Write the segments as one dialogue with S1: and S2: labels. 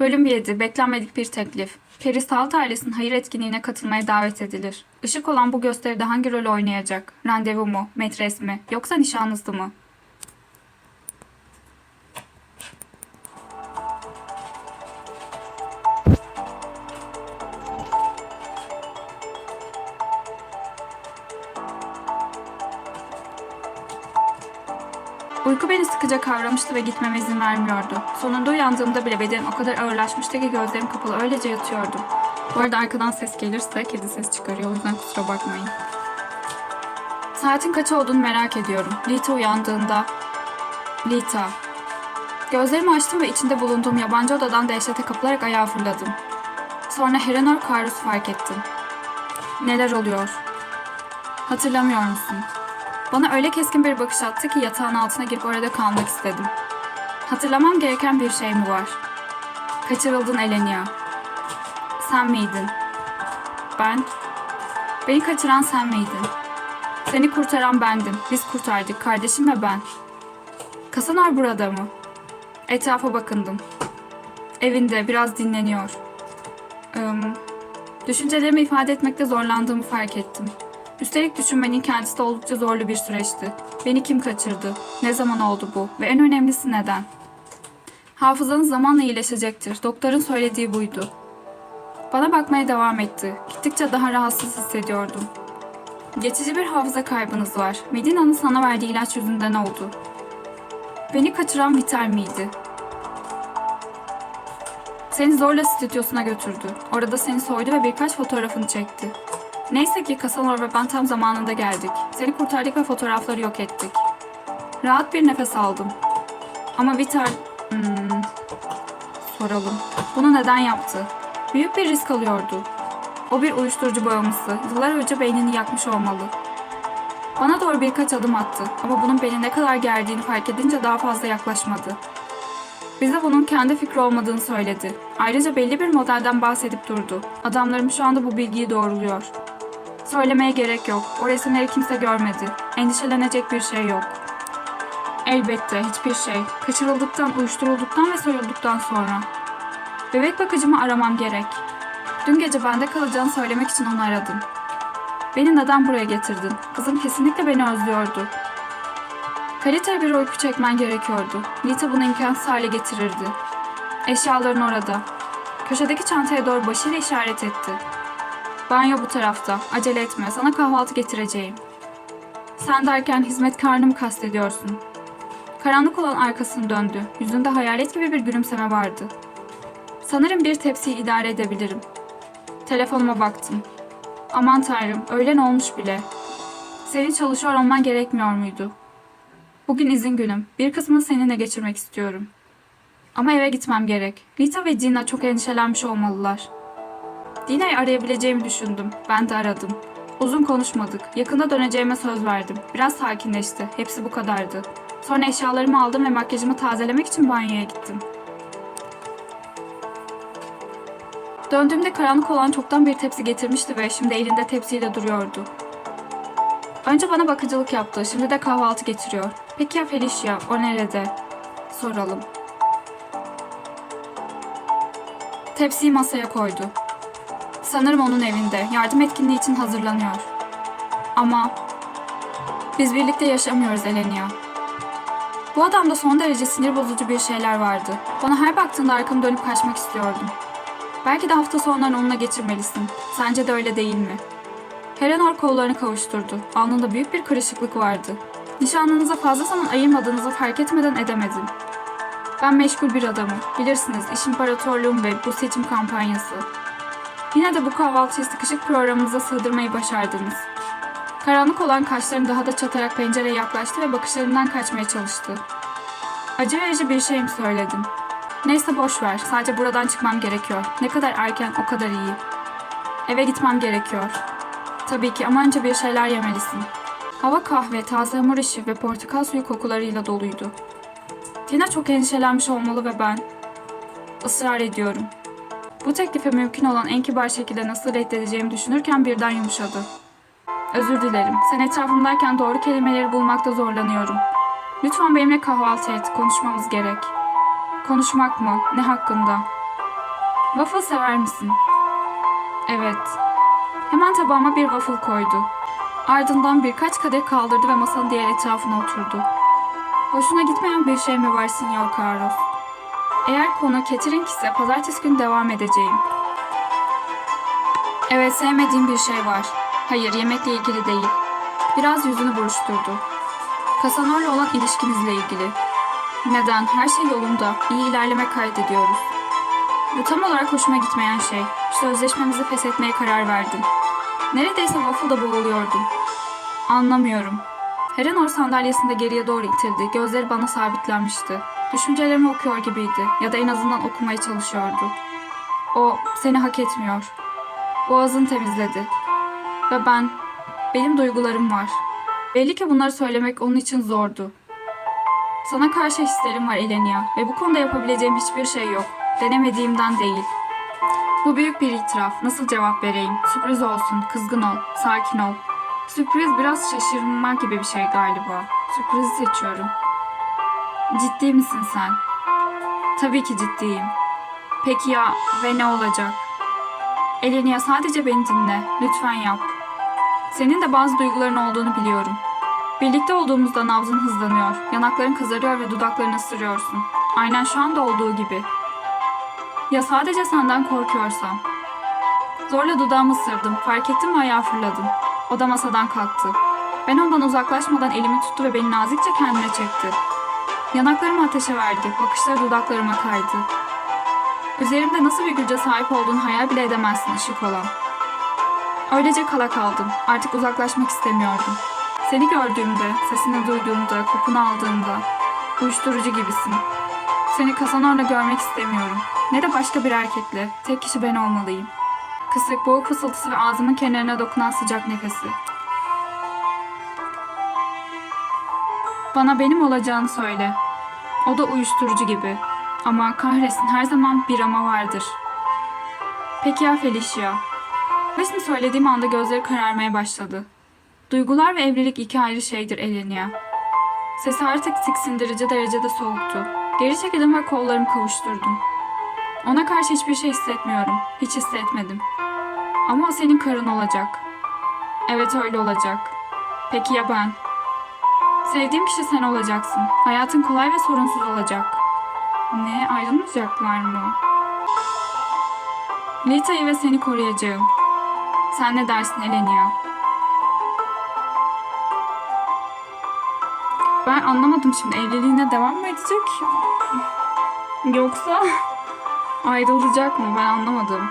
S1: Bölüm 7. Beklenmedik bir teklif. Perisalt ailesinin hayır etkinliğine katılmaya davet edilir. Işık olan bu gösteride hangi rol oynayacak? Randevu mu? Metres mi? Yoksa nişanlısı mı? Kavramıştı ve gitmeme izin vermiyordu. Sonunda uyandığımda bile bedenim o kadar ağırlaşmıştı ki gözlerim kapalı öylece yatıyordum. Bu arada arkadan ses gelirse kedi ses çıkarıyor o yüzden kusura bakmayın. Saatin kaç olduğunu merak ediyorum. Lita uyandığında... Lita. Gözlerimi açtım ve içinde bulunduğum yabancı odadan dehşete kapılarak ayağa fırladım. Sonra Herenor Karus'u fark ettim. Neler oluyor? Hatırlamıyor musun? Bana öyle keskin bir bakış attı ki yatağın altına girip orada kalmak istedim. Hatırlamam gereken bir şey mi var? Kaçırıldın Elenia. Sen miydin? Ben? Beni kaçıran sen miydin? Seni kurtaran bendim. Biz kurtardık, kardeşim ve ben. Kasanar burada mı? Etrafa bakındım. Evinde biraz dinleniyor. Im, düşüncelerimi ifade etmekte zorlandığımı fark ettim. Üstelik düşünmenin kendisi de oldukça zorlu bir süreçti. Beni kim kaçırdı? Ne zaman oldu bu? Ve en önemlisi neden? Hafızanız zamanla iyileşecektir. Doktorun söylediği buydu. Bana bakmaya devam etti. Gittikçe daha rahatsız hissediyordum. Geçici bir hafıza kaybınız var. Medina'nın sana verdiği ilaç yüzünden oldu. Beni kaçıran Vital miydi? Seni zorla stüdyosuna götürdü. Orada seni soydu ve birkaç fotoğrafını çekti. Neyse ki Casanova ve ben tam zamanında geldik. Seni kurtardık ve fotoğrafları yok ettik. Rahat bir nefes aldım. Ama Vital... Hmm, soralım. Bunu neden yaptı? Büyük bir risk alıyordu. O bir uyuşturucu bağımlısı. Yıllar önce beynini yakmış olmalı. Bana doğru birkaç adım attı ama bunun beni ne kadar gerdiğini fark edince daha fazla yaklaşmadı. Bize bunun kendi fikri olmadığını söyledi. Ayrıca belli bir modelden bahsedip durdu. Adamlarım şu anda bu bilgiyi doğruluyor. Söylemeye gerek yok. O resimleri kimse görmedi. Endişelenecek bir şey yok. Elbette hiçbir şey. Kaçırıldıktan, uyuşturulduktan ve soyulduktan sonra. Bebek bakıcımı aramam gerek. Dün gece bende kalacağını söylemek için onu aradım. Beni neden buraya getirdin? Kızım kesinlikle beni özlüyordu. Kaliteli bir uyku çekmen gerekiyordu. Lita bunu imkansız hale getirirdi. Eşyaların orada. Köşedeki çantaya doğru başıyla işaret etti. Banyo bu tarafta. Acele etme. Sana kahvaltı getireceğim. Sen derken hizmetkarını mı kastediyorsun? Karanlık olan arkasını döndü. Yüzünde hayalet gibi bir gülümseme vardı. Sanırım bir tepsiyi idare edebilirim. Telefonuma baktım. Aman tanrım, öğlen olmuş bile. Senin çalışıyor olman gerekmiyor muydu? Bugün izin günüm. Bir kısmını seninle geçirmek istiyorum. Ama eve gitmem gerek. Lita ve Dina çok endişelenmiş olmalılar. Dina'yı arayabileceğimi düşündüm. Ben de aradım. Uzun konuşmadık. Yakında döneceğime söz verdim. Biraz sakinleşti. Hepsi bu kadardı. Sonra eşyalarımı aldım ve makyajımı tazelemek için banyoya gittim. Döndüğümde karanlık olan çoktan bir tepsi getirmişti ve şimdi elinde tepsiyle duruyordu. Önce bana bakıcılık yaptı, şimdi de kahvaltı getiriyor. Peki ya Felicia, o nerede? Soralım. Tepsiyi masaya koydu. Sanırım onun evinde, yardım etkinliği için hazırlanıyor. Ama biz birlikte yaşamıyoruz Elenia. Bu adamda son derece sinir bozucu bir şeyler vardı. Bana her baktığında arkamı dönüp kaçmak istiyordum. Belki de hafta sonlarını onunla geçirmelisin. Sence de öyle değil mi? Helenor kollarını kavuşturdu. Alnında büyük bir kırışıklık vardı. Nişanlınıza fazla zaman ayırmadığınızı fark etmeden edemedim. Ben meşgul bir adamım. Bilirsiniz iş imparatorluğum ve bu seçim kampanyası. Yine de bu kahvaltıyı sıkışık programınıza sığdırmayı başardınız. Karanlık olan kaşlarım daha da çatarak pencereye yaklaştı ve bakışlarından kaçmaya çalıştı. Acı verici bir şey mi söyledim? Neyse boş ver. Sadece buradan çıkmam gerekiyor. Ne kadar erken o kadar iyi. Eve gitmem gerekiyor. Tabii ki ama önce bir şeyler yemelisin. Hava kahve, taze hamur işi ve portakal suyu kokularıyla doluydu. Tina çok endişelenmiş olmalı ve ben ısrar ediyorum. Bu teklife mümkün olan en kibar şekilde nasıl reddedeceğimi düşünürken birden yumuşadı. Özür dilerim. Sen etrafımdayken doğru kelimeleri bulmakta zorlanıyorum. Lütfen benimle kahvaltı et. Konuşmamız gerek. Konuşmak mı? Ne hakkında? Waffle sever misin? Evet. Hemen tabağıma bir waffle koydu. Ardından birkaç kadeh kaldırdı ve masanın diğer etrafına oturdu. Hoşuna gitmeyen bir şey mi var Sinyor Carlos? Eğer konu catering ise pazartesi günü devam edeceğim. Evet sevmediğim bir şey var. Hayır yemekle ilgili değil. Biraz yüzünü buruşturdu. Kasanor'la olan ilişkinizle ilgili. Neden? Her şey yolunda. İyi ilerleme kaydediyoruz. Bu tam olarak hoşuma gitmeyen şey. Sözleşmemizi feshetmeye karar verdim. Neredeyse waffle'da boğuluyordum. Anlamıyorum. Herenor sandalyesinde geriye doğru itildi. Gözleri bana sabitlenmişti. Düşüncelerimi okuyor gibiydi. Ya da en azından okumaya çalışıyordu. O seni hak etmiyor. Boğazını temizledi. Ve ben, benim duygularım var. Belli ki bunları söylemek onun için zordu. Sana karşı hislerim var Elenia ve bu konuda yapabileceğim hiçbir şey yok. Denemediğimden değil. Bu büyük bir itiraf. Nasıl cevap vereyim? Sürpriz olsun, kızgın ol, sakin ol. Sürpriz biraz şaşırma gibi bir şey galiba. Sürprizi seçiyorum. Ciddi misin sen? Tabii ki ciddiyim. Peki ya ve ne olacak? Elenia sadece beni dinle. Lütfen yap. Senin de bazı duyguların olduğunu biliyorum. Birlikte olduğumuzda nabzın hızlanıyor, yanakların kızarıyor ve dudaklarını ısırıyorsun. Aynen şu anda olduğu gibi. Ya sadece senden korkuyorsam? Zorla dudağımı ısırdım, fark ettim ve ayağa fırladım. O da masadan kalktı. Ben ondan uzaklaşmadan elimi tuttu ve beni nazikçe kendine çekti. Yanaklarımı ateşe verdi, bakışları dudaklarıma kaydı. Üzerimde nasıl bir güce sahip olduğunu hayal bile edemezsin ışık olan. Öylece kala kaldım. Artık uzaklaşmak istemiyordum. Seni gördüğümde, sesini duyduğumda, kokunu aldığımda uyuşturucu gibisin. Seni Kasanor'la görmek istemiyorum. Ne de başka bir erkekle. Tek kişi ben olmalıyım. Kısık boğuk fısıltısı ve ağzımın kenarına dokunan sıcak nefesi. Bana benim olacağını söyle. O da uyuşturucu gibi. Ama kahretsin her zaman bir ama vardır. Peki ya Felicia? Resmi söylediğim anda gözleri kararmaya başladı. Duygular ve evlilik iki ayrı şeydir Elenia. Sesi artık tiksindirici derecede soğuktu. Geri çekildim ve kollarımı kavuşturdum. Ona karşı hiçbir şey hissetmiyorum. Hiç hissetmedim. Ama o senin karın olacak. Evet öyle olacak. Peki ya ben? Sevdiğim kişi sen olacaksın. Hayatın kolay ve sorunsuz olacak. Ne? Ayrılmayacaklar mı? Lita'yı ve seni koruyacağım. Sen ne dersin Elenia? Ben anlamadım şimdi evliliğine devam mı edecek? Yoksa ayrılacak mı? Ben anlamadım.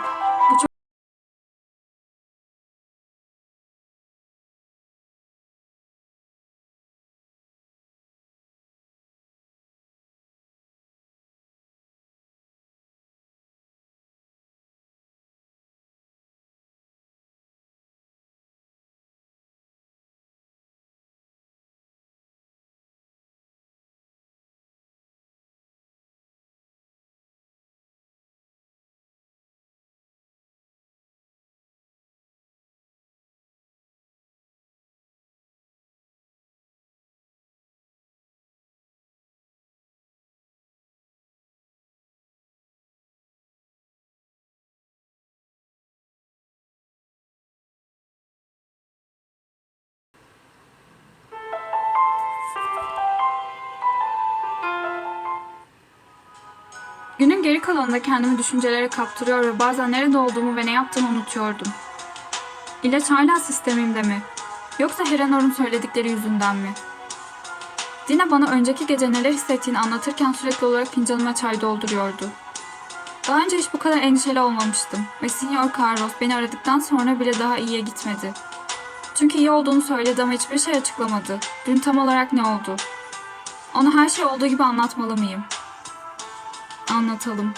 S1: Günün geri kalanında kendimi düşüncelere kaptırıyor ve bazen nerede olduğumu ve ne yaptığımı unutuyordum. İlaç hala sistemimde mi? Yoksa Helenor'un söyledikleri yüzünden mi? Dina bana önceki gece neler hissettiğini anlatırken sürekli olarak fincanıma çay dolduruyordu. Daha önce hiç bu kadar endişeli olmamıştım ve Senior Carlos beni aradıktan sonra bile daha iyiye gitmedi. Çünkü iyi olduğunu söyledi ama hiçbir şey açıklamadı. Dün tam olarak ne oldu? Ona her şey olduğu gibi anlatmalı mıyım? Anlatalım.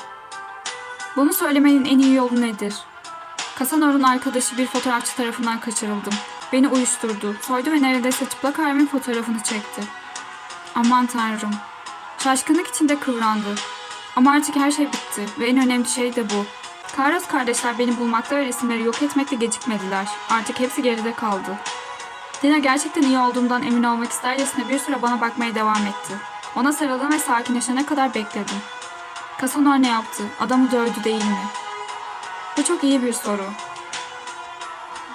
S1: Bunu söylemenin en iyi yolu nedir? Kasanor'un arkadaşı bir fotoğrafçı tarafından kaçırıldım. Beni uyuşturdu, soydu ve neredeyse çıplak halimin fotoğrafını çekti. Aman tanrım. Şaşkınlık içinde kıvrandı. Ama artık her şey bitti ve en önemli şey de bu. Carlos kardeşler beni bulmakta ve resimleri yok etmekte gecikmediler. Artık hepsi geride kaldı. Dina gerçekten iyi olduğumdan emin olmak istercesine bir süre bana bakmaya devam etti. Ona sarıldım ve sakinleşene kadar bekledim. Kasanor ne yaptı? Adamı dövdü değil mi? Bu çok iyi bir soru.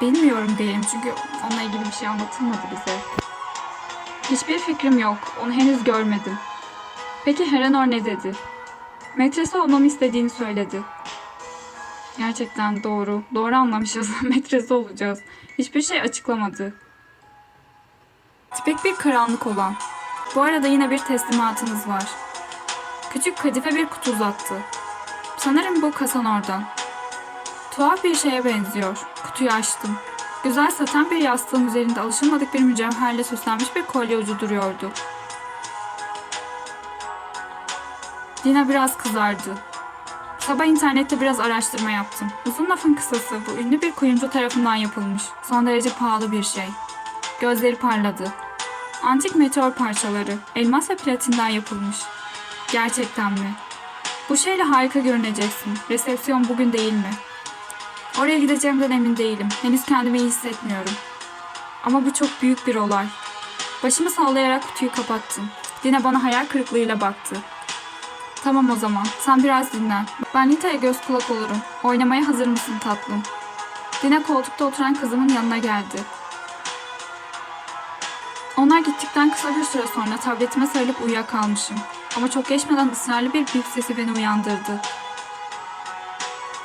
S1: Bilmiyorum diyelim çünkü onunla ilgili bir şey anlatılmadı bize. Hiçbir fikrim yok. Onu henüz görmedim. Peki Herenor ne dedi? Metresi olmamı istediğini söyledi. Gerçekten doğru. Doğru anlamışız. Metresi olacağız. Hiçbir şey açıklamadı. Tipik bir karanlık olan. Bu arada yine bir teslimatınız var. Küçük kadife bir kutu uzattı. Sanırım bu kasan oradan. Tuhaf bir şeye benziyor. Kutuyu açtım. Güzel saten bir yastığın üzerinde alışılmadık bir mücevherle süslenmiş bir kolye ucu duruyordu. Dina biraz kızardı. Sabah internette biraz araştırma yaptım. Uzun lafın kısası bu ünlü bir kuyumcu tarafından yapılmış. Son derece pahalı bir şey. Gözleri parladı. Antik meteor parçaları, elmas ve platinden yapılmış. Gerçekten mi? Bu şeyle harika görüneceksin. Resepsiyon bugün değil mi? Oraya gideceğimden emin değilim. Henüz kendimi iyi hissetmiyorum. Ama bu çok büyük bir olay. Başımı sallayarak kutuyu kapattım. Dina bana hayal kırıklığıyla baktı. Tamam o zaman. Sen biraz dinlen. Ben Nita'ya göz kulak olurum. Oynamaya hazır mısın tatlım? Dina koltukta oturan kızımın yanına geldi. Onlar gittikten kısa bir süre sonra tabletime sarılıp uyuyakalmışım. Ama çok geçmeden ısrarlı bir bip sesi beni uyandırdı.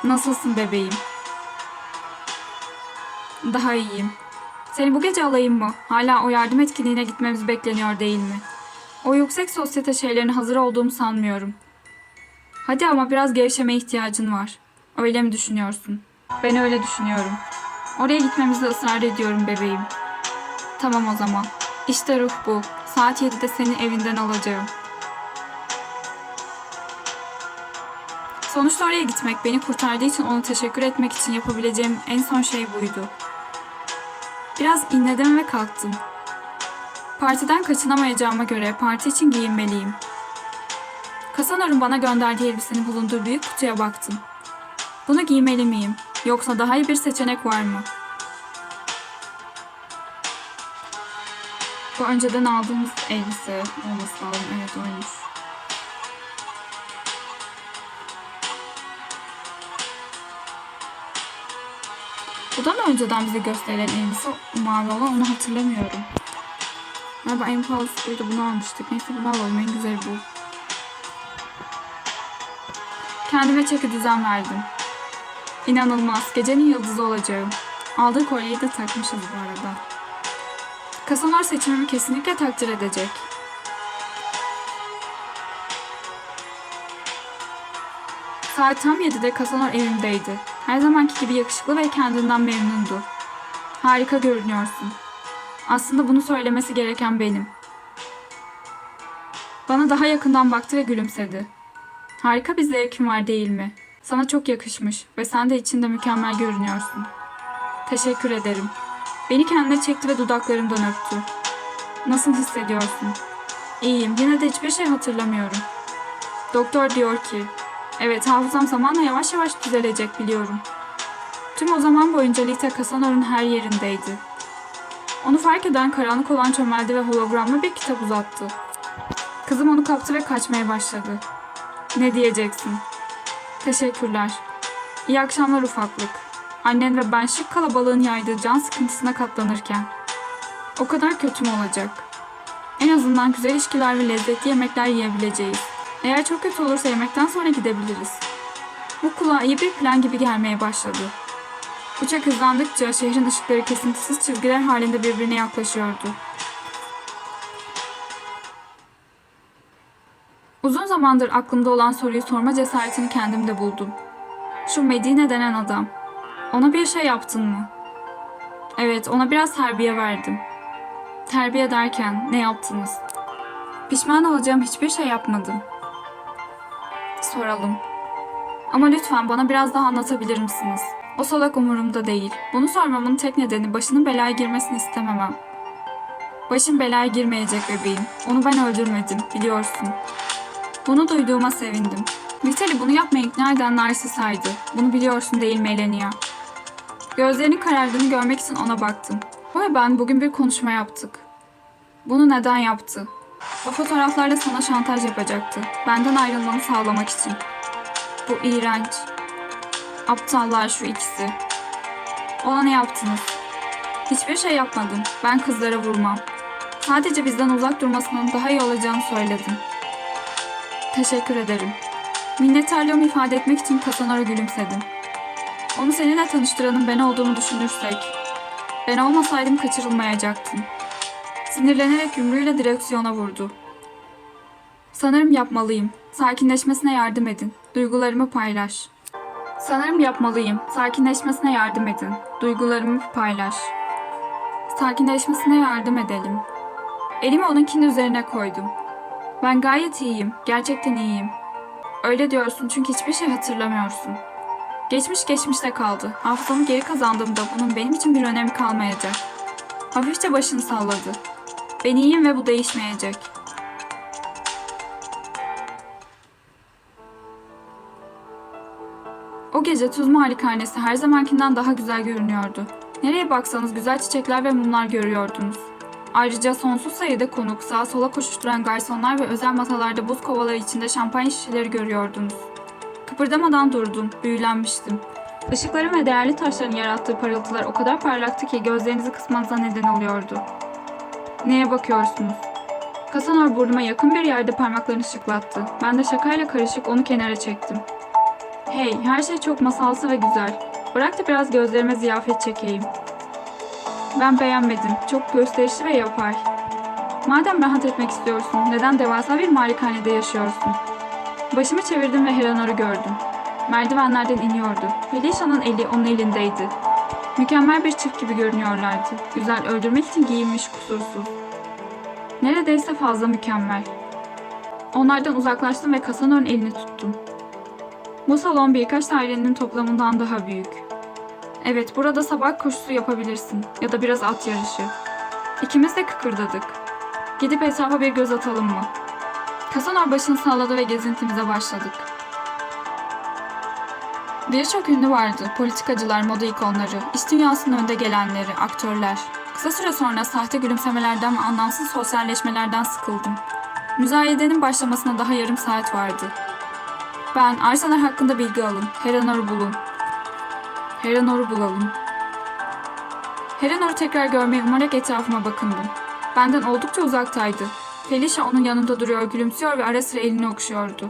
S1: Nasılsın bebeğim? Daha iyiyim. Seni bu gece alayım mı? Hala o yardım etkinliğine gitmemiz bekleniyor değil mi? O yüksek sosyete şeylerine hazır olduğumu sanmıyorum. Hadi ama biraz gevşeme ihtiyacın var. Öyle mi düşünüyorsun? Ben öyle düşünüyorum. Oraya gitmemizi ısrar ediyorum bebeğim. Tamam o zaman. İşte ruh bu. Saat 7'de seni evinden alacağım. Sonuçta oraya gitmek beni kurtardığı için ona teşekkür etmek için yapabileceğim en son şey buydu. Biraz inledim ve kalktım. Partiden kaçınamayacağıma göre parti için giyinmeliyim. Kasanor'un bana gönderdiği elbisenin bulunduğu büyük kutuya baktım. Bunu giymeli miyim? Yoksa daha iyi bir seçenek var mı? Bu önceden aldığımız elbise olması lazım. Evet oymuş. Bu da mı önceden bize gösterilen elbise mavi olan onu hatırlamıyorum. Galiba en pahalısı buydu bunu almıştık. Neyse bunu alalım en güzeli bu. Kendime çeki düzen verdim. İnanılmaz. Gecenin yıldızı olacağım. Aldığı kolyeyi de takmışız bu arada. Kasalar seçimimi kesinlikle takdir edecek. Saat tam 7'de Kasanor evimdeydi. Her zamanki gibi yakışıklı ve kendinden memnundu. Harika görünüyorsun. Aslında bunu söylemesi gereken benim. Bana daha yakından baktı ve gülümsedi. Harika bir zevkin var değil mi? Sana çok yakışmış ve sen de içinde mükemmel görünüyorsun. Teşekkür ederim. Beni kendine çekti ve dudaklarımdan öptü. Nasıl hissediyorsun? İyiyim. Yine de hiçbir şey hatırlamıyorum. Doktor diyor ki, evet hafızam zamanla yavaş yavaş düzelecek biliyorum. Tüm o zaman boyunca Lita Casanor'un her yerindeydi. Onu fark eden karanlık olan çömeldi ve hologramlı bir kitap uzattı. Kızım onu kaptı ve kaçmaya başladı. Ne diyeceksin? Teşekkürler. İyi akşamlar ufaklık. Annen ve ben şık kalabalığın yaydığı can sıkıntısına katlanırken. O kadar kötü mü olacak? En azından güzel ilişkiler ve lezzetli yemekler yiyebileceğiz. Eğer çok kötü olursa yemekten sonra gidebiliriz. Bu kulağa iyi bir plan gibi gelmeye başladı. Uçak hızlandıkça şehrin ışıkları kesintisiz çizgiler halinde birbirine yaklaşıyordu. Uzun zamandır aklımda olan soruyu sorma cesaretini kendimde buldum. Şu Medine denen adam. Ona bir şey yaptın mı? Evet, ona biraz terbiye verdim. Terbiye derken ne yaptınız? Pişman olacağım hiçbir şey yapmadım. Soralım. Ama lütfen bana biraz daha anlatabilir misiniz? O salak umurumda değil. Bunu sormamın tek nedeni başının belaya girmesini istememem. Başım belaya girmeyecek bebeğim. Onu ben öldürmedim, biliyorsun. Bunu duyduğuma sevindim. Vitali bunu yapmaya ikna eden Narsisa'ydı. Bunu biliyorsun değil mi Elenia? Gözlerinin karardığını görmek için ona baktım. O ve ben bugün bir konuşma yaptık. Bunu neden yaptı? O fotoğraflarla sana şantaj yapacaktı. Benden ayrılmanı sağlamak için. Bu iğrenç. Aptallar şu ikisi. Ona ne yaptınız? Hiçbir şey yapmadım. Ben kızlara vurmam. Sadece bizden uzak durmasının daha iyi olacağını söyledim. Teşekkür ederim. Minnettarlığımı ifade etmek için Kasanora gülümsedim. Onu seninle tanıştıranın ben olduğumu düşünürsek, ben olmasaydım kaçırılmayacaktın. Sinirlenerek yumruğuyla direksiyona vurdu. Sanırım yapmalıyım. Sakinleşmesine yardım edin. Duygularımı paylaş. Sanırım yapmalıyım. Sakinleşmesine yardım edin. Duygularımı paylaş. Sakinleşmesine yardım edelim. Elimi onunkinin üzerine koydum. Ben gayet iyiyim. Gerçekten iyiyim. Öyle diyorsun çünkü hiçbir şey hatırlamıyorsun. Geçmiş geçmişte kaldı. Hafızamı geri kazandığımda bunun benim için bir önemi kalmayacak. Hafifçe başını salladı. Ben iyiyim ve bu değişmeyecek. O gece tuz malikanesi her zamankinden daha güzel görünüyordu. Nereye baksanız güzel çiçekler ve mumlar görüyordunuz. Ayrıca sonsuz sayıda konuk, sağa sola koşuşturan garsonlar ve özel masalarda buz kovaları içinde şampanya şişeleri görüyordunuz. Kıpırdamadan durdum, büyülenmiştim. Işıkların ve değerli taşların yarattığı parıltılar o kadar parlaktı ki gözlerinizi kısmanıza neden oluyordu. Neye bakıyorsunuz? Kasanor burnuma yakın bir yerde parmaklarını şıklattı. Ben de şakayla karışık onu kenara çektim. Hey, her şey çok masalsı ve güzel. Bırak da biraz gözlerime ziyafet çekeyim. Ben beğenmedim. Çok gösterişli ve yapay. Madem rahat etmek istiyorsun, neden devasa bir malikanede yaşıyorsun? Başımı çevirdim ve Helenor'u gördüm. Merdivenlerden iniyordu. Felicia'nın eli onun elindeydi. Mükemmel bir çift gibi görünüyorlardı. Güzel öldürmek için giyinmiş kusursuz. Neredeyse fazla mükemmel. Onlardan uzaklaştım ve Kasanor'un elini tuttum. Bu salon birkaç dairenin toplamından daha büyük. Evet, burada sabah koşusu yapabilirsin ya da biraz at yarışı. İkimiz de kıkırdadık. Gidip etrafa bir göz atalım mı? Kasanor başını salladı ve gezintimize başladık. Birçok ünlü vardı. Politikacılar, moda ikonları, iş dünyasının önde gelenleri, aktörler. Kısa süre sonra sahte gülümsemelerden ve anlamsız sosyalleşmelerden sıkıldım. Müzayedenin başlamasına daha yarım saat vardı. Ben arsalar hakkında bilgi alın. Helenor'u bulun. Helenor'u bulalım. Helenor'u tekrar görmeyi umarak etrafıma bakındım. Benden oldukça uzaktaydı. Felicia onun yanında duruyor, gülümsüyor ve ara sıra elini okşuyordu.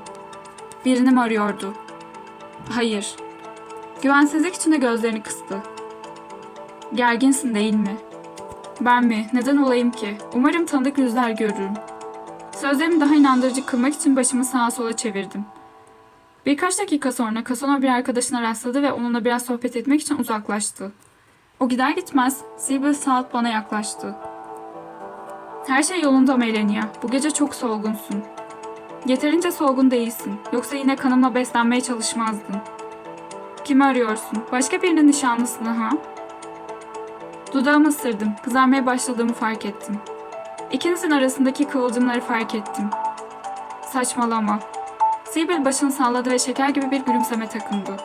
S1: Birini mi arıyordu? Hayır. Güvensizlik içinde gözlerini kıstı. Gerginsin değil mi? Ben mi? Neden olayım ki? Umarım tanıdık yüzler görürüm. Sözlerimi daha inandırıcı kılmak için başımı sağa sola çevirdim. Birkaç dakika sonra Kasano bir arkadaşına rastladı ve onunla biraz sohbet etmek için uzaklaştı. O gider gitmez Sibyl Salt bana yaklaştı. Her şey yolunda mı Elenia? Bu gece çok solgunsun. Yeterince solgun değilsin. Yoksa yine kanımla beslenmeye çalışmazdın. Kimi arıyorsun? Başka birinin nişanlısını ha? Dudağımı ısırdım. Kızarmaya başladığımı fark ettim. İkinizin arasındaki kıvılcımları fark ettim. Saçmalama. Sibyl başını salladı ve şeker gibi bir gülümseme takındı.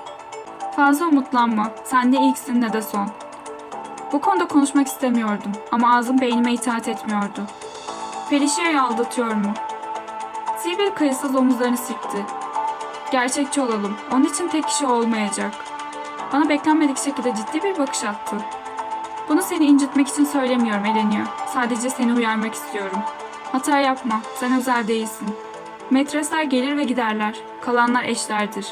S1: Fazla umutlanma. Sen ne ilksin ne de son. Bu konuda konuşmak istemiyordum ama ağzım beynime itaat etmiyordu. Felicia'yı aldatıyor mu? Sibyl kayıtsız omuzlarını silkti. Gerçekçi olalım. Onun için tek kişi olmayacak. Bana beklenmedik şekilde ciddi bir bakış attı. Bunu seni incitmek için söylemiyorum Elenia. Sadece seni uyarmak istiyorum. Hata yapma. Sen özel değilsin. Metresler gelir ve giderler. Kalanlar eşlerdir.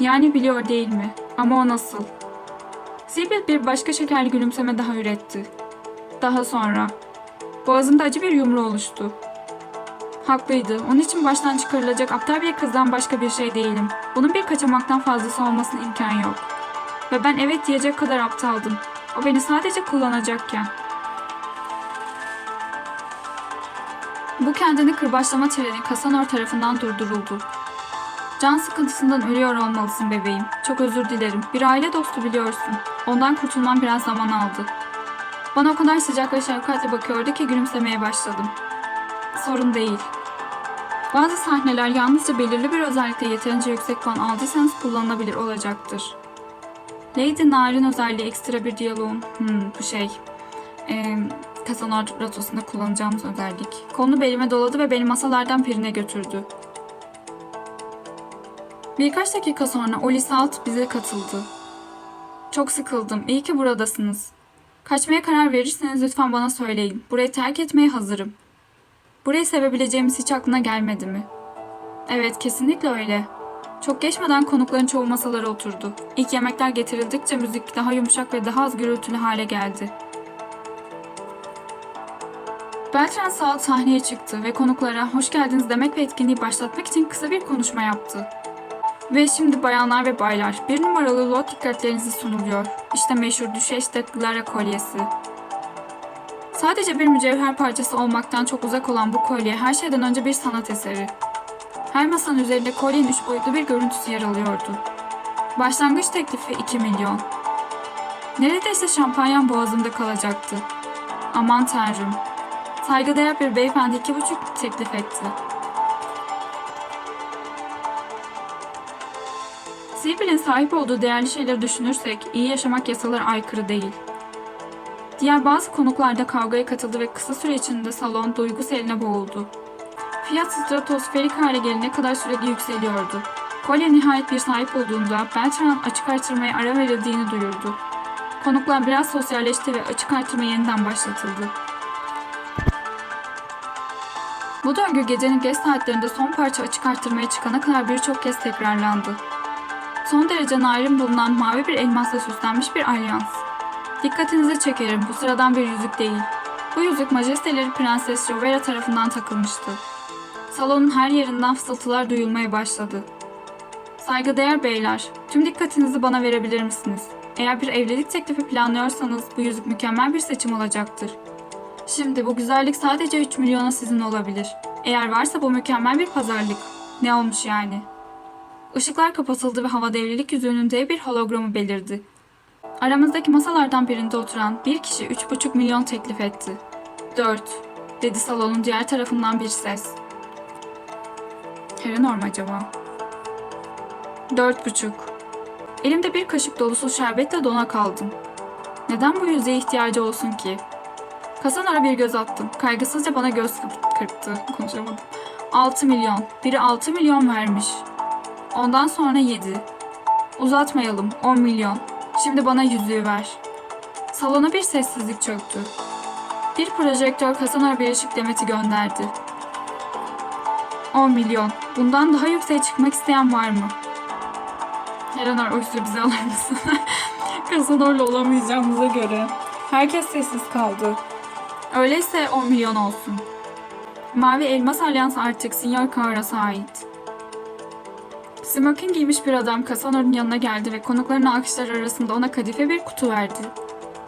S1: Yani biliyor değil mi? Ama o nasıl? Sibyl bir başka şekerli gülümseme daha üretti. Daha sonra. Boğazımda acı bir yumru oluştu. Haklıydı. Onun için baştan çıkarılacak aptal bir kızdan başka bir şey değilim. Bunun bir kaçamaktan fazlası olmasına imkan yok. Ve ben evet diyecek kadar aptaldım. O beni sadece kullanacakken. Bu kendini kırbaçlama treni Kasanor tarafından durduruldu. Can sıkıntısından ölüyor olmalısın bebeğim. Çok özür dilerim. Bir aile dostu biliyorsun. Ondan kurtulmam biraz zaman aldı. Bana o kadar sıcak ve şefkatle bakıyordu ki gülümsemeye başladım. Sorun değil. Bazı sahneler yalnızca belirli bir özellikle yeterince yüksek puan aldıysanız kullanılabilir olacaktır. Lady Narin özelliği ekstra bir diyaloğun, hmm, bu şey, ee, Kasanor ratosunda kullanacağımız özellik. Kolunu belime doladı ve beni masalardan birine götürdü. Birkaç dakika sonra Oli Salt bize katıldı. Çok sıkıldım. İyi ki buradasınız. Kaçmaya karar verirseniz lütfen bana söyleyin. Burayı terk etmeye hazırım. Burayı sevebileceğimiz hiç aklına gelmedi mi? Evet, kesinlikle öyle. Çok geçmeden konukların çoğu masalara oturdu. İlk yemekler getirildikçe müzik daha yumuşak ve daha az gürültülü hale geldi. Beltran Salt sahneye çıktı ve konuklara hoş geldiniz demek ve etkinliği başlatmak için kısa bir konuşma yaptı. Ve şimdi bayanlar ve baylar, bir numaralı lot dikkatlerinizi sunuluyor. İşte meşhur Düşeş de Clara kolyesi. Sadece bir mücevher parçası olmaktan çok uzak olan bu kolye her şeyden önce bir sanat eseri. Her masanın üzerinde kolyenin üç boyutlu bir görüntüsü yer alıyordu. Başlangıç teklifi 2 milyon. Neredeyse şampanyam boğazımda kalacaktı. Aman tanrım. Saygıdeğer bir beyefendi iki buçuk teklif etti. Sibyl'in sahip olduğu değerli şeyleri düşünürsek iyi yaşamak yasalara aykırı değil. Diğer bazı konuklar da kavgaya katıldı ve kısa süre içinde salon duygu seline boğuldu. Fiyat stratosferik hale gelene kadar sürekli yükseliyordu. Kolye nihayet bir sahip olduğunda Beltran açık artırmaya ara verildiğini duyurdu. Konuklar biraz sosyalleşti ve açık artırma yeniden başlatıldı. Bu döngü gecenin geç saatlerinde son parça açık artırmaya çıkana kadar birçok kez tekrarlandı. Son derece narin bulunan mavi bir elmasla süslenmiş bir alyans. Dikkatinizi çekerim, bu sıradan bir yüzük değil. Bu yüzük majesteleri Prenses Jovera tarafından takılmıştı. Salonun her yerinden fısıltılar duyulmaya başladı. Saygıdeğer beyler, tüm dikkatinizi bana verebilir misiniz? Eğer bir evlilik teklifi planlıyorsanız bu yüzük mükemmel bir seçim olacaktır. Şimdi bu güzellik sadece 3 milyona sizin olabilir. Eğer varsa bu mükemmel bir pazarlık. Ne olmuş yani? Işıklar kapatıldı ve havada evlilik yüzüğünün dev bir hologramı belirdi. Aramızdaki masalardan birinde oturan bir kişi 3,5 milyon teklif etti. 4, dedi salonun diğer tarafından bir ses. Herenor mu acaba? Dört buçuk. Elimde bir kaşık dolusu şerbetle dona kaldım. Neden bu yüzeye ihtiyacı olsun ki? Kasanara bir göz attım. Kaygısızca bana göz kırp- kırptı. Konuşamadım. 6 milyon. Biri 6 milyon vermiş. Ondan sonra 7. Uzatmayalım. 10 milyon. Şimdi bana yüzüğü ver. Salona bir sessizlik çöktü. Bir projektör Kasanara bir ışık demeti gönderdi. 10 milyon. Bundan daha yükseğe çıkmak isteyen var mı? Eleanor o yüzüğü bize alır mısın? Kasanorla olamayacağımıza göre. Herkes sessiz kaldı. Öyleyse 10 milyon olsun. Mavi Elmas Alyans artık Sinyor Kauras'a ait. Smoking giymiş bir adam Kasanor'un yanına geldi ve konukların alkışlar arasında ona kadife bir kutu verdi.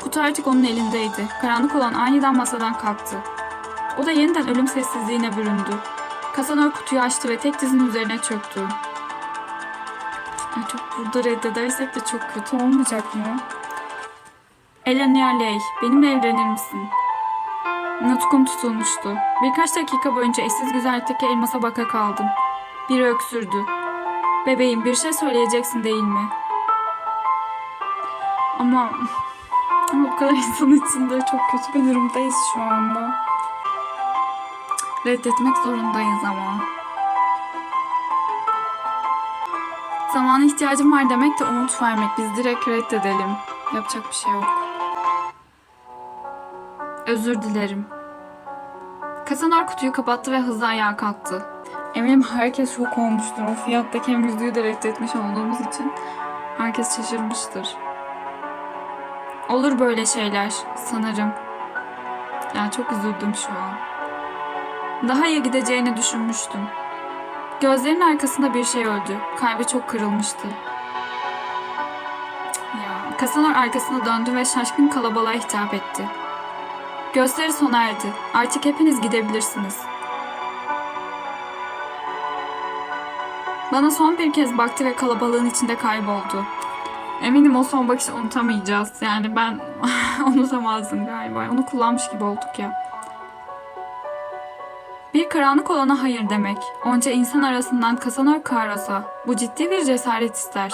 S1: Kutu artık onun elindeydi. Karanlık olan aniden masadan kalktı. O da yeniden ölüm sessizliğine büründü. Kasanor kutuyu açtı ve tek dizinin üzerine çöktü. Ay çok burada reddedersek de çok kötü olmayacak mı? Eleanor Ley, benimle evlenir misin? Nutkum tutulmuştu. Birkaç dakika boyunca eşsiz güzellikteki elmasa baka kaldım. Biri öksürdü. Bebeğim bir şey söyleyeceksin değil mi? Ama, ama bu kadar insan içinde çok kötü bir durumdayız şu anda. Reddetmek zorundayız ama. Zamana ihtiyacım var demek de umut vermek. Biz direkt reddedelim. Yapacak bir şey yok. Özür dilerim. Kasanor kutuyu kapattı ve hızla ayağa kalktı. Eminim herkes şok olmuştur. O fiyattaki yüzüğü de reddetmiş olduğumuz için herkes şaşırmıştır. Olur böyle şeyler sanırım. Yani çok üzüldüm şu an. Daha iyi gideceğini düşünmüştüm. Gözlerinin arkasında bir şey öldü. Kalbi çok kırılmıştı. Ya, Kasanor arkasına döndü ve şaşkın kalabalığa hitap etti. Gösteri sona erdi. Artık hepiniz gidebilirsiniz. Bana son bir kez baktı ve kalabalığın içinde kayboldu. Eminim o son bakışı unutamayacağız. Yani ben unutamazdım galiba. Onu kullanmış gibi olduk ya. Bir karanlık olana hayır demek. Onca insan arasından Kasanor Karas'a. Bu ciddi bir cesaret ister.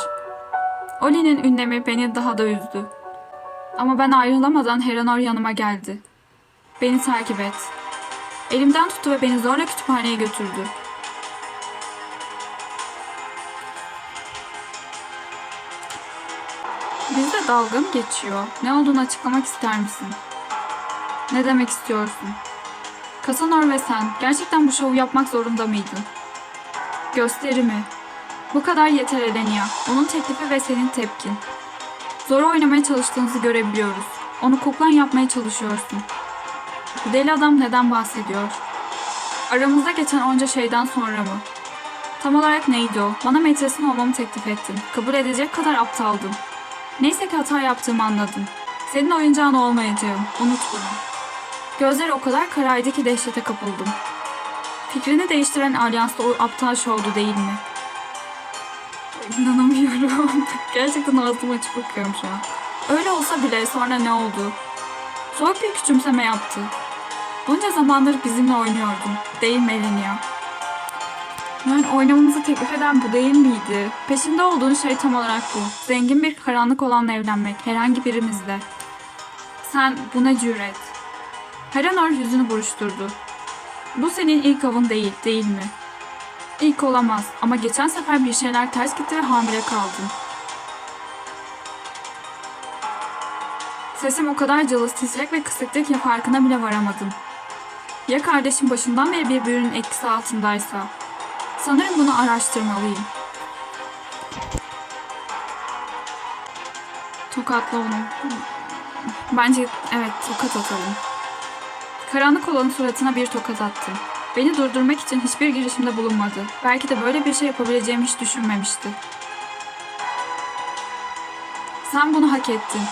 S1: Oli'nin ünlemi beni daha da üzdü. Ama ben ayrılamadan Heranor yanıma geldi. Beni takip et. Elimden tuttu ve beni zorla kütüphaneye götürdü. Bizde dalga mı geçiyor? Ne olduğunu açıklamak ister misin? Ne demek istiyorsun? Kasanor ve sen gerçekten bu şovu yapmak zorunda mıydın? Gösteri mi? Bu kadar yeter Elenia. Onun teklifi ve senin tepkin. Zor oynamaya çalıştığınızı görebiliyoruz. Onu kuklan yapmaya çalışıyorsun. Bu deli adam neden bahsediyor? Aramızda geçen onca şeyden sonra mı? Tam olarak neydi o? Bana metresin olmamı teklif ettin. Kabul edecek kadar aptaldım. Neyse ki hata yaptığımı anladım. Senin oyuncağın olmayacağım. Unut bunu. Gözleri o kadar karaydı ki dehşete kapıldım. Fikrini değiştiren alyansta o aptal şovdu değil mi? İnanamıyorum. Gerçekten ağzımı açıp bakıyorum şu an. Öyle olsa bile sonra ne oldu? Soğuk bir küçümseme yaptı. Bunca zamandır bizimle oynuyordun. Değil mi Elenia? Yani oynamamızı teklif eden bu değil miydi? Peşinde olduğun şey tam olarak bu. Zengin bir karanlık olanla evlenmek. Herhangi birimizle. Sen buna cüret. Heranor yüzünü buruşturdu. Bu senin ilk avın değil, değil mi? İlk olamaz ama geçen sefer bir şeyler ters gitti ve hamile kaldın. Sesim o kadar cılız, titrek ve kısıktı ki farkına bile varamadım. Ya kardeşim başından beri bir büyünün etkisi altındaysa? Sanırım bunu araştırmalıyım. Tokatla onu. Bence evet tokat atalım. Karanlık olanın suratına bir tokat attı. Beni durdurmak için hiçbir girişimde bulunmadı. Belki de böyle bir şey yapabileceğimi hiç düşünmemişti. Sen bunu hak ettin.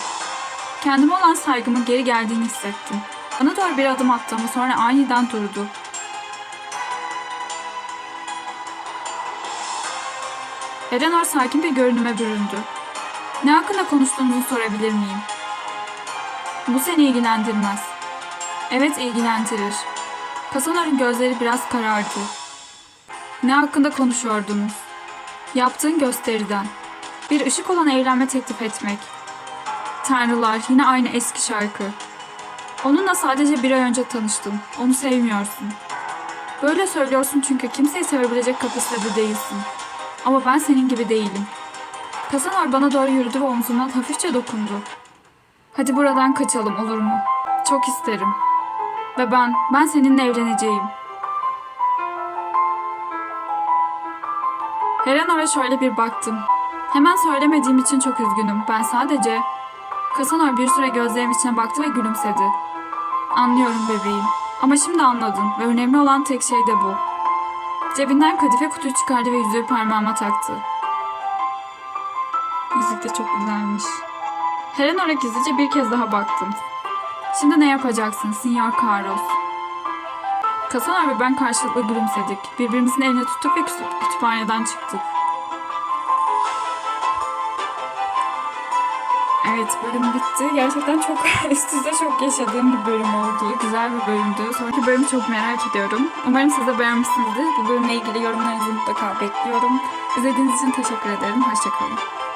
S1: Kendime olan saygımın geri geldiğini hissettim. Bana doğru bir adım attı ama sonra aniden durdu. Eleanor sakin bir görünüme büründü. Ne hakkında konuştuğunuzu sorabilir miyim? Bu seni ilgilendirmez. Evet ilgilendirir. Kasanor'un gözleri biraz karardı. Ne hakkında konuşuyordunuz? Yaptığın gösteriden. Bir ışık olan evlenme teklif etmek. Tanrılar yine aynı eski şarkı. Onunla sadece bir ay önce tanıştım. Onu sevmiyorsun. Böyle söylüyorsun çünkü kimseyi sevebilecek kapasitede değilsin. Ama ben senin gibi değilim. Kasanor bana doğru yürüdü ve omzumdan hafifçe dokundu. Hadi buradan kaçalım olur mu? Çok isterim. Ve ben, ben seninle evleneceğim. Helenor'a şöyle bir baktım. Hemen söylemediğim için çok üzgünüm. Ben sadece... Kasanor bir süre gözlerim içine baktı ve gülümsedi. Anlıyorum bebeğim. Ama şimdi anladın ve önemli olan tek şey de bu. Cebinden kadife kutuyu çıkardı ve yüzüğü parmağıma taktı. Yüzük de çok güzelmiş. Helenor'a gizlice bir kez daha baktım. Şimdi ne yapacaksın Sinyor Carlos? Kasanor ve ben karşılıklı gülümsedik. Birbirimizin elini tuttuk ve kütüp- kütüphaneden çıktık. Evet bölüm bitti. Gerçekten çok üst üste çok yaşadığım bir bölüm oldu. Güzel bir bölümdü. Sonraki bölümü çok merak ediyorum. Umarım siz de beğenmişsinizdir. Bu bölümle ilgili yorumlarınızı mutlaka bekliyorum. İzlediğiniz için teşekkür ederim. Hoşçakalın.